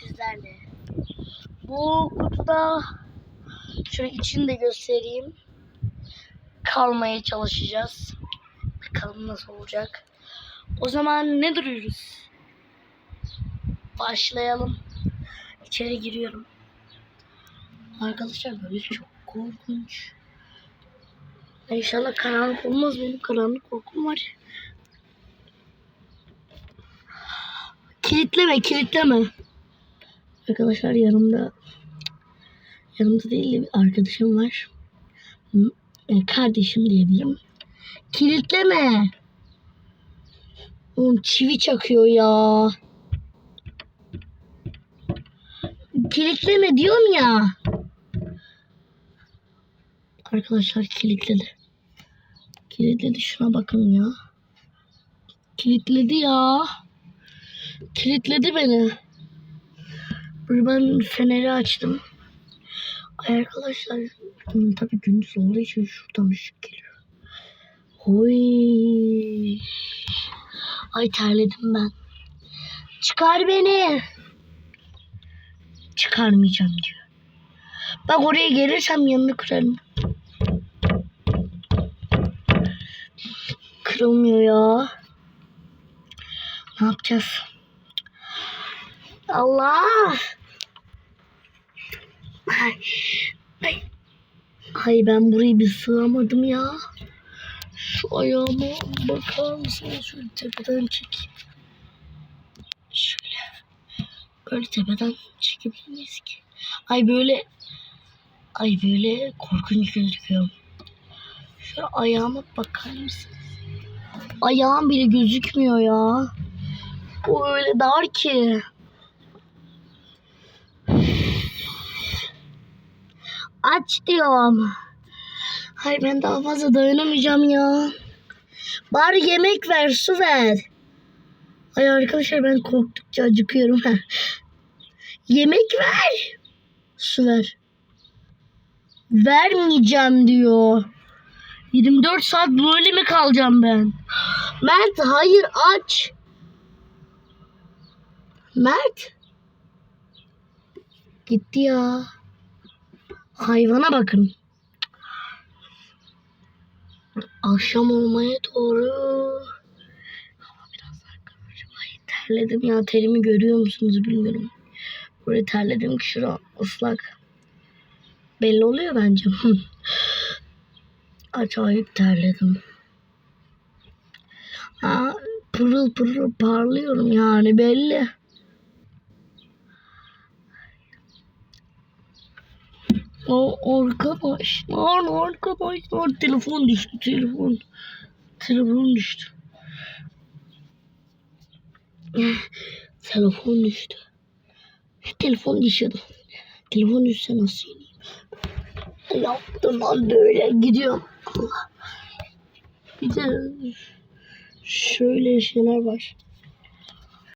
sizlerle. Bu kutuda şöyle içini de göstereyim. Kalmaya çalışacağız. Bakalım nasıl olacak. O zaman ne duruyoruz? Başlayalım. İçeri giriyorum. Arkadaşlar böyle çok korkunç. İnşallah karanlık olmaz. Benim karanlık korkum var. Kilitleme, kilitleme. Arkadaşlar yanımda yanımda değil de bir arkadaşım var. Hı, e, Kardeşim diyebilirim. Kilitleme. Oğlum çivi çakıyor ya. Kilitleme diyorum ya. Arkadaşlar kilitledi. Kilitledi şuna bakın ya. Kilitledi ya. Kilitledi beni. Ben feneri açtım. Arkadaşlar tabii gündüz olduğu için şuradan ışık geliyor. Oy. Ay terledim ben. Çıkar beni. Çıkarmayacağım diyor. Bak oraya gelirsem yanını kırarım. Kırılmıyor ya. Ne yapacağız? Allah! Ay, ay. Ay ben burayı bir sığamadım ya. Şu ayağıma bakar mısınız? Şöyle tepeden çekeyim. Şöyle. Böyle tepeden çekebilir miyiz ki? Ay böyle Ay böyle korkunç gözüküyor. Şöyle ayağıma bakar mısınız? Ayağım bile gözükmüyor ya. O öyle dar ki. Aç diyorum. Hayır ben daha fazla dayanamayacağım ya. Bari yemek ver, su ver. Ay arkadaşlar ben korktukça acıkıyorum. yemek ver. Su ver. Vermeyeceğim diyor. 24 saat böyle mi kalacağım ben? Mert hayır aç. Mert. Gitti ya. Hayvana bakın. Akşam olmaya doğru. Hava biraz kararıyor. Ay terledim ya. Terimi görüyor musunuz bilmiyorum. Böyle terledim ki şura ıslak. Belli oluyor bence. Acayip terledim. Aa, pırıl pırıl parlıyorum yani belli. O arkadaşlar, arkadaşlar telefon düştü, telefon. Telefon düştü. telefon düştü. Telefon düşüyordu. Telefon düşse nasıl ineyim? Yaptım lan böyle gidiyorum. Allah. Bir de şöyle şeyler var.